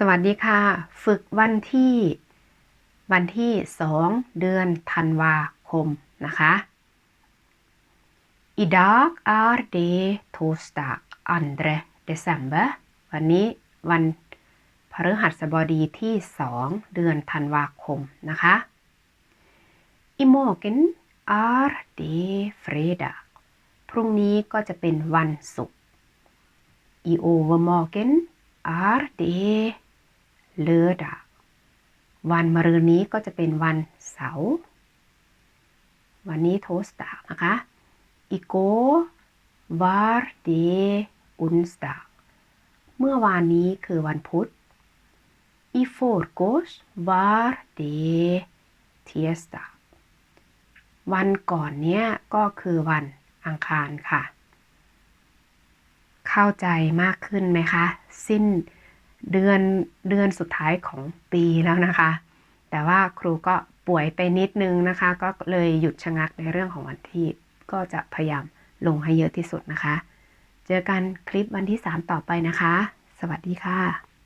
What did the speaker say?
สวัสดีค่ะ ฝึกวันที่ วันที่ 2 เดือนธันวาคมนะคะ Idag är det torsdag 2 december วันนี้วันพฤหัสบดีที่ 2 เดือนธันวาคมนะคะ I morgen är det fredag พรุ่งนี้ก็จะเป็นวันศุกร์ I overmorgen är det lördag วันมะรืนนี้ก็จะเป็นวันเสาร์วันนี้โทสตานะคะ igår var det onsdag เมื่อวานนี้คือวันพุธ i förrgår var det tirsdag วันก่อนเนี้ยก็คือวันอังคารค่ะ เข้าใจมากขึ้นไหมคะ สิ้น เดือนเดือนสุดท้ายของปีแล้วนะคะ แต่ว่าครูก็ป่วยไปนิดนึงนะคะ ก็เลยหยุดชะงักในเรื่องของวันที่ ก็จะพยายามลงให้เยอะที่สุดนะคะ เจอกันคลิปวันที่ 3 ต่อไปนะคะ สวัสดีค่ะ